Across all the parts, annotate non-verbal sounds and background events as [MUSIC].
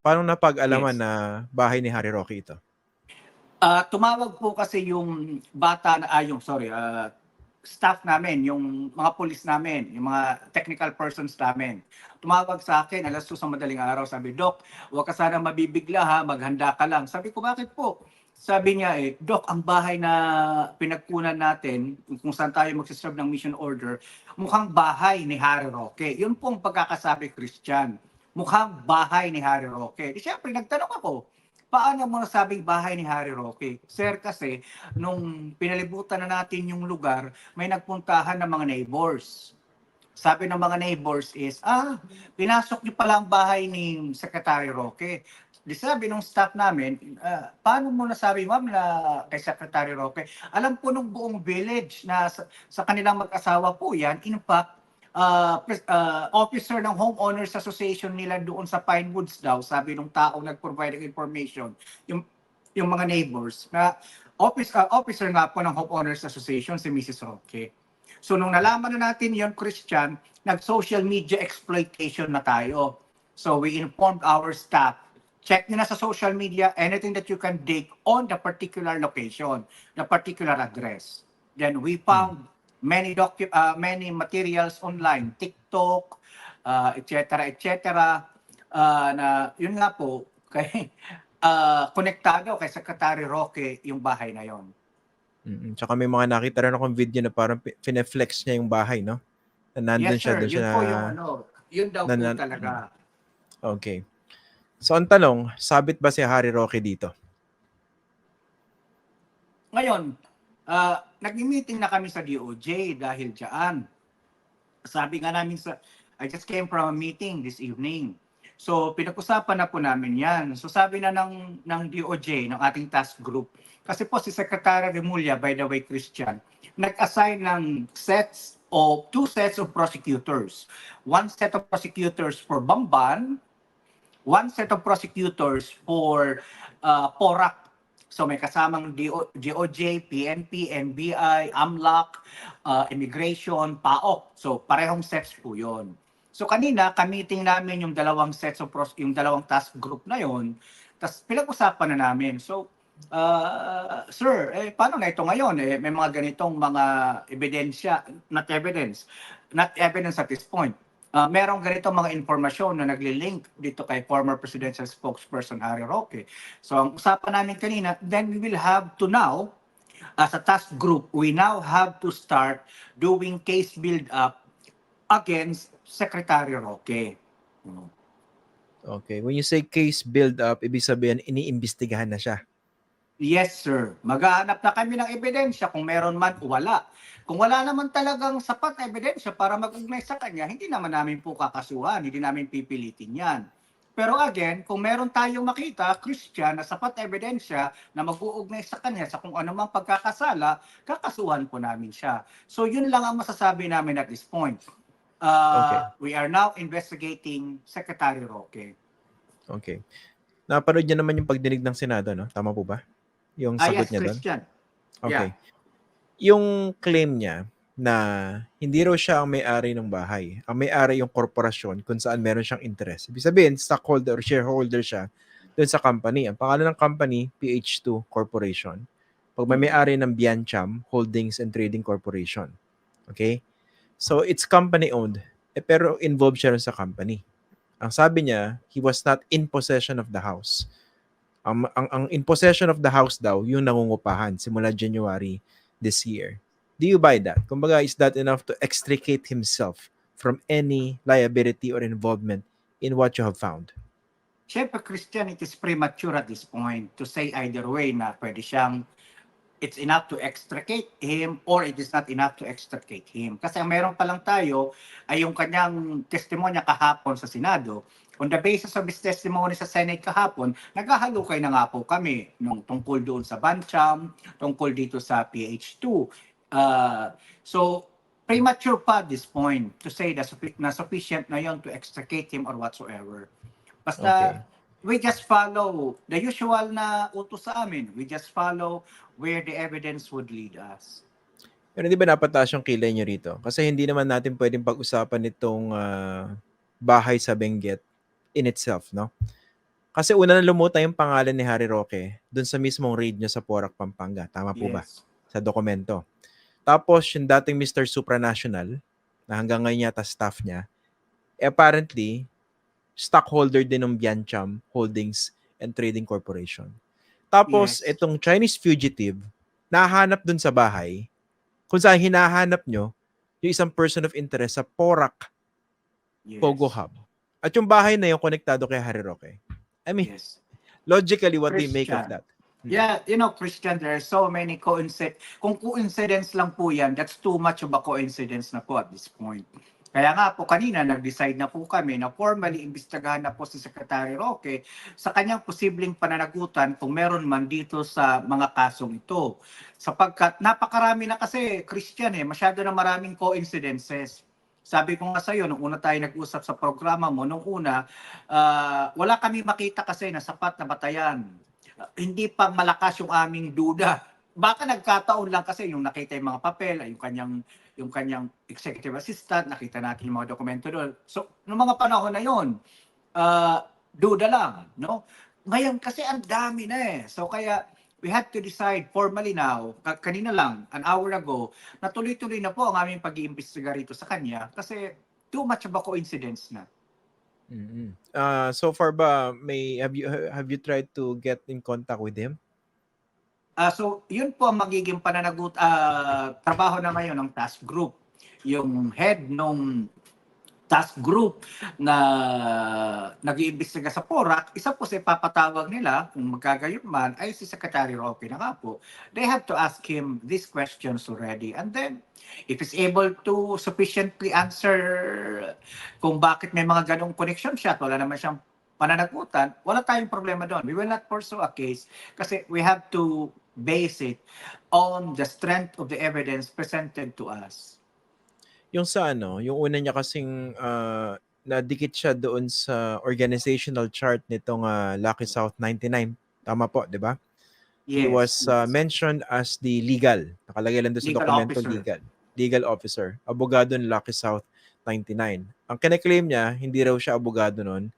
paano napag-alaman Yes. na bahay ni Harry Roque ito? Ah, tumawag po kasi yung bata na, ah, yung, sorry, ah, staff namin, yung mga police namin, yung mga technical persons namin. Tumawag sa akin, alas 2 sa madaling araw, sabi, Doc, huwag ka sana mabibigla ha, maghanda ka lang. Sabi ko, bakit po? Sabi niya eh, Doc, ang bahay na pinagkunan natin, kung saan tayo magsiserve ng mission order, mukhang bahay ni Harry Roque. Yun po ang pagkakasabi, Christian. Mukhang bahay ni Harry Roque. Di syempre, nagtanong ako, paano mo nasabing bahay ni Harry Roque? Sir, kasi nung pinalibutan na natin yung lugar, may nagpuntahan ng mga neighbors. Sabi ng mga neighbors is, ah, pinasok niyo pala ang bahay ni Secretary Roque. Di sabi nung staff namin, ah, paano mo nasabi, ma'am, na kay Secretary Roque? Alam po nung buong village na sa, sa kanilang mag-asawa po yan, in fact, ah, officer ng Homeowners Association nila doon sa Pinewoods daw, sabi nung taong nag-provide ng information, yung, yung mga neighbors, na office, ah, officer nga po ng Homeowners Association, si Mrs. Roque. So nung nalaman na natin yon Christian, nag-social media exploitation na tayo. So we informed our staff, check nyo na sa social media anything that you can dig on the particular location, the particular address. Then we found many docu uh, many materials online, TikTok, uh, et cetera, et cetera, uh, na yun nga po, [LAUGHS] kay, uh, konektado kay Secretary Roque yung bahay na yon. Mm, tsaka may mga nakita rin akong video na parang pi- fineflex niya yung bahay, no? Na nandun yes, siya, sir. doon Yun siya po na... yung ano, yun daw na- po na- talaga. Okay. So, ang tanong, sabit ba si Harry Roque dito? Ngayon, ah nag-meeting na kami sa DOJ dahil dyan. Sabi nga namin sa, I just came from a meeting this evening. So, pinag-usapan na po namin yan. So, sabi na ng, ng DOJ, ng ating task group, kasi po si Secretary Remulla, by the way, Christian, nag-assign ng sets of two sets of prosecutors. One set of prosecutors for Bamban, one set of prosecutors for uh, Porac. So may kasamang DO, DOJ, PNP, NBI, AMLAC, uh, Immigration, PAOK. So parehong sets po yon. So kanina, kamiting namin yung dalawang sets of pros, yung dalawang task group na yon. Tapos pinag-usapan na namin. So, uh, sir, eh, paano na ito ngayon? Eh, may mga ganitong mga ebidensya, not evidence, not evidence at this point. Uh, merong ganitong mga informasyon na nagli-link dito kay former presidential spokesperson Harry Roque. So ang usapan namin kanina, then we will have to now, as a task group, we now have to start doing case build-up against Secretary Roque. Okay. When you say case build-up, ibig sabihin, iniimbestigahan na siya. Yes, sir. Maghahanap na kami ng ebidensya kung meron man o wala. Kung wala naman talagang sapat na ebidensya para mag-ugnay sa kanya, hindi naman namin po kakasuhan, hindi namin pipilitin yan. Pero again, kung meron tayong makita, Christian, na sapat na ebidensya na mag-uugnay sa kanya sa kung anumang pagkakasala, kakasuhan po namin siya. So yun lang ang masasabi namin at this point. Uh, We are now investigating Secretary Roque. Okay. Napanood niya naman yung pagdinig ng Senado, no? Tama po ba? Yung Ah, sagot yes, niya doon? Christian. Okay. Yung claim niya na hindi raw siya ang may-ari ng bahay. Ang may-ari yung korporasyon kung saan meron siyang interest. Ibig sabihin, stockholder or shareholder siya doon sa company. Ang pangalan ng company, PH2 Corporation. Pag may may-ari ng Biancham Holdings and Trading Corporation. Okay? So, it's company-owned. Eh, pero involved siya rin sa company. Ang sabi niya, he was not in possession of the house. Ang, ang, ang in possession of the house daw, yung nangungupahan simula January this year. Do you buy that? Kumbaga, is that enough to extricate himself from any liability or involvement in what you have found? Siyempre, Christian, it is premature at this point to say either way na pwede siyang it's enough to extricate him or it is not enough to extricate him. Kasi ang meron pa lang tayo ay yung kanyang testimonya kahapon sa Senado. On the basis of his testimony sa Senate kahapon, naghahalukay na nga po kami nung tungkol doon sa Bancham, tungkol dito sa PH2. Uh, so, premature pa at this point to say that suffi- na sufficient na yon to extricate him or whatsoever. Basta, Okay. we just follow the usual na utos sa amin. We just follow where the evidence would lead us. Pero di ba napataas yung kilay nyo rito? Kasi hindi naman natin pwedeng pag-usapan itong ah, bahay sa Benguet in itself, no? Kasi una na lumutang yung pangalan ni Harry Roque dun sa mismong raid niya sa Porac, Pampanga. Tama po ba? Yes. Sa dokumento. Tapos, yung dating Mr. Supranational, na hanggang ngayon yata staff niya, apparently, stockholder din ng Biancham Holdings and Trading Corporation. Tapos, Yes. itong Chinese fugitive, nahanap dun sa bahay, kung saan hinahanap nyo, yung isang person of interest sa Porac Yes. Pogo Hub. At yung bahay na yung konektado kay Harry Roque. I mean, Yes. logically, what do you make of Christian. that? Yeah, you know, Christian, there are so many coincidence. Kung coincidence lang po yan, that's too much of a coincidence na po at this point. Kaya nga po kanina nag-decide na po kami na formally imbestigahan na po si Secretary Roque sa kanyang posibleng pananagutan kung meron man dito sa mga kasong ito. Sapagkat napakarami na kasi, Christian eh, masyado na maraming coincidences. Sabi ko nga sa iyo, nung una tayo nag-usap sa programa mo, nung una, ah, wala kami makita kasi na sapat na batayan hindi pa malakas yung aming duda. Baka nagkataon lang kasi yung nakita yung mga papel, yung kanyang yung kanyang executive assistant, nakita natin yung mga dokumento doon. So, noong mga panahon na yon, uh, duda lang, no? Ngayon kasi ang dami na eh. So kaya we had to decide formally now, ka- kanina lang, an hour ago, na tuloy-tuloy na po ang aming pag-iimbestiga rito sa kanya kasi too much of a coincidence na. mm Uh, so far ba, may, have you, have you tried to get in contact with him? Ah, so, yun po ang magiging pananagut ah, trabaho na ngayon ng task group. Yung head nung task group na nag-iimbestiga sa PORAC, isa po sa ipapatawag nila, kung magkagayon man, ay si Secretary Roque na nga po. They have to ask him these questions already. And then, if he's able to sufficiently answer kung bakit may mga ganong connection siya at wala naman siyang pananagutan, wala tayong problema doon. We will not pursue a case kasi we have to base it on the strength of the evidence presented to us. Yung sa ano, yung una niya kasing uh, nadikit siya doon sa organizational chart nitong uh, Lucky South 99. Tama po, di ba? He Yes, was uh, mentioned as the legal. Nakalagay lang doon sa Legal dokumento officer. legal. Legal officer. Abogado ng Lucky South 99. Ang kine-claim niya, hindi raw siya abogado noon.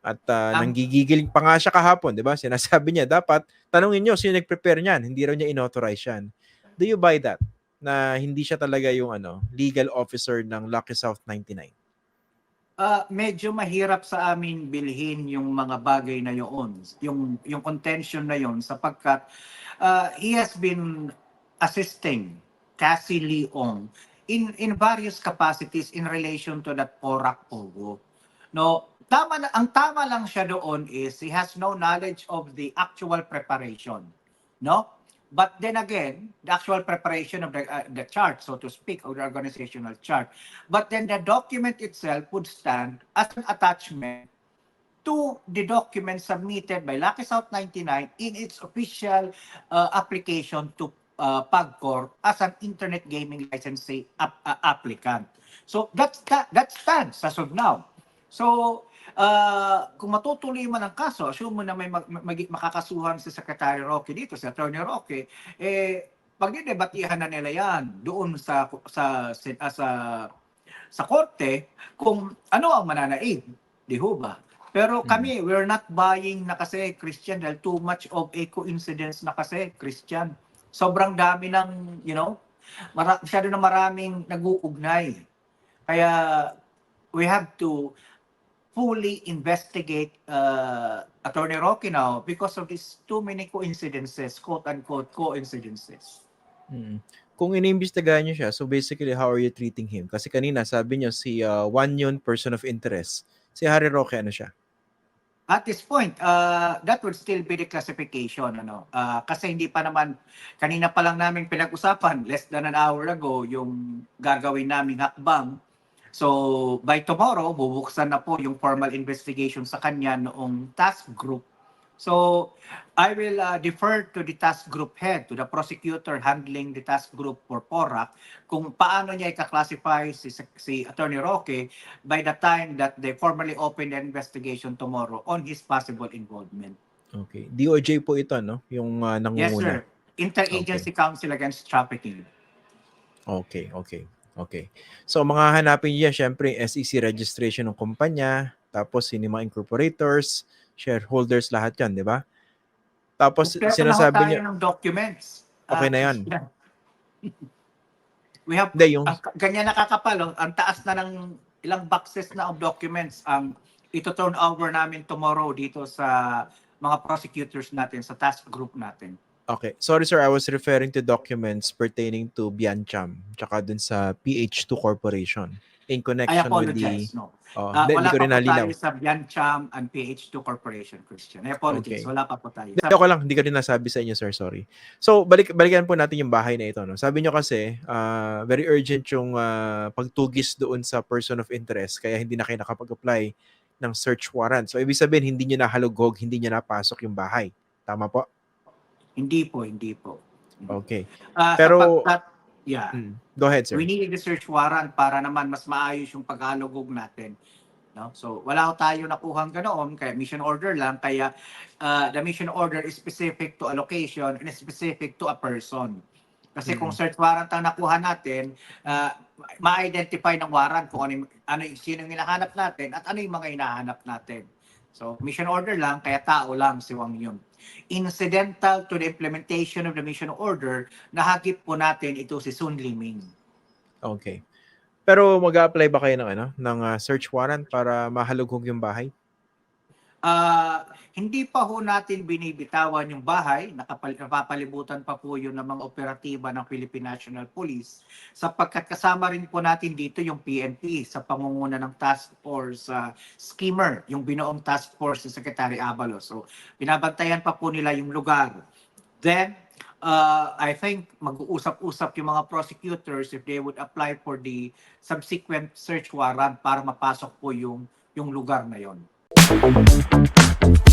At uh, Ang- nanggigigil pa nga siya kahapon, di ba? Sinasabi niya, dapat tanungin niyo sino nag-prepare niyan. Hindi raw niya inauthorize yan. Do you buy that? Na hindi siya talaga yung ano, legal officer ng Lucky South 99. Ah, medyo mahirap sa amin bilhin yung mga bagay na yun, yung yung contention na yun sapagkat ah, he has been assisting Cassie Leong in in various capacities in relation to that Porac Pogo. No, tama na, ang tama lang siya doon is he has no knowledge of the actual preparation. No? But then again, the actual preparation of the, uh, the chart, so to speak, or the organizational chart. But then the document itself would stand as an attachment to the document submitted by Lucky South 99 in its official uh, application to uh, PAGCOR as an internet gaming licensee ap- uh, applicant. So that's that, that stands as of now. So uh, kung matutuloy man ang kaso, assume mo na may mag, mag- makakasuhan si Secretary Roque dito, si Attorney Roque, eh pagdidebatihan na nila yan doon sa sa sa sa, sa korte kung ano ang mananaig, di ho ba? Pero kami, we're not buying na kasi Christian dahil too much of a coincidence na kasi Christian. Sobrang dami ng, you know, mara- masyado na maraming nag-uugnay. Kaya we have to fully investigate uh, Attorney Roque now because of these too many coincidences, quote-unquote coincidences. Mm. Kung iniimbestigahan niyo siya, so basically, how are you treating him? Kasi kanina, sabi niyo si uh, one yun person of interest. Si Harry Roque, ano siya? At this point, uh, that would still be the classification. Ano? Uh, kasi hindi pa naman, kanina pa lang namin pinag-usapan, less than an hour ago, yung gagawin naming hakbang. So, by tomorrow, bubuksan na po yung formal investigation sa kanya noong task group. So, I will uh, defer to the task group head, to the prosecutor handling the task group for PORAC, kung paano niya i-classify si, si Attorney Roque by the time that they formally open the investigation tomorrow on his possible involvement. Okay. DOJ po ito, no? Yung uh, Yes, nangunguna. sir. Interagency Council Against Trafficking. Okay, okay. Okay. So, mga hanapin niya, syempre, SEC registration ng kumpanya, tapos sino mga incorporators, shareholders lahat yan, di ba? Tapos ho sinasabi niya, ng documents. Okay Ah, na yan. yeah. [LAUGHS] We have hindi, yung, ang ganyan nakakapal, oh, ang taas na ng ilang boxes na of documents ang ito turn over namin tomorrow dito sa mga prosecutors natin, sa task group natin. Okay. Sorry sir, I was referring to documents pertaining to Biancham, tsaka dun sa PH2 Corporation in I connection with the... apologize. No. Oh, Ah, hindi, hindi wala ko pa po nalinaw. tayo sa Biancham and PH2 Corporation, Christian. I apologize. Okay. Wala pa po tayo. Hindi ako lang, hindi ko rin nasabi sa inyo, sir. Sorry. So, balik, balikan po natin yung bahay na ito. No? Sabi nyo kasi, ah, very urgent yung ah, pagtugis doon sa person of interest, kaya hindi na kayo nakapag-apply ng search warrant. So, ibig sabihin, hindi nyo nahalugog, hindi nyo napasok yung bahay. Tama po? Hindi po, hindi po. Okay. Ah, Pero- sapagkat- yeah. Mm. Go ahead, sir. We need a search warrant para naman mas maayos yung pagkalugog natin. No? So wala tayo nakuhang ganoon, kaya mission order lang. Kaya uh, the mission order is specific to a location and specific to a person. Kasi kung search warrant ang nakuha natin, uh, ma-identify ng warrant kung ano, yung- ano yung sino yung hinahanap natin at ano yung mga hinahanap natin. So mission order lang, kaya tao lang si Wang Yun. Incidental to the implementation of the mission order, nahagip po natin ito si Sun Liming. Okay. Pero mag apply ba kayo ng, ano, ng ah, search warrant para mahalugog yung bahay? Ah, hindi pa ho natin binibitawan yung bahay, nakapal, napapalibutan pa po yun ng mga operatiba ng Philippine National Police sapagkat kasama rin po natin dito yung PNP sa pangunguna ng task force ah, schemer, yung binoong task force ni Secretary Abalos. So, binabantayan pa po nila yung lugar. Then, uh, I think mag-uusap-usap yung mga prosecutors if they would apply for the subsequent search warrant para mapasok po yung yung lugar na yon. Thank you.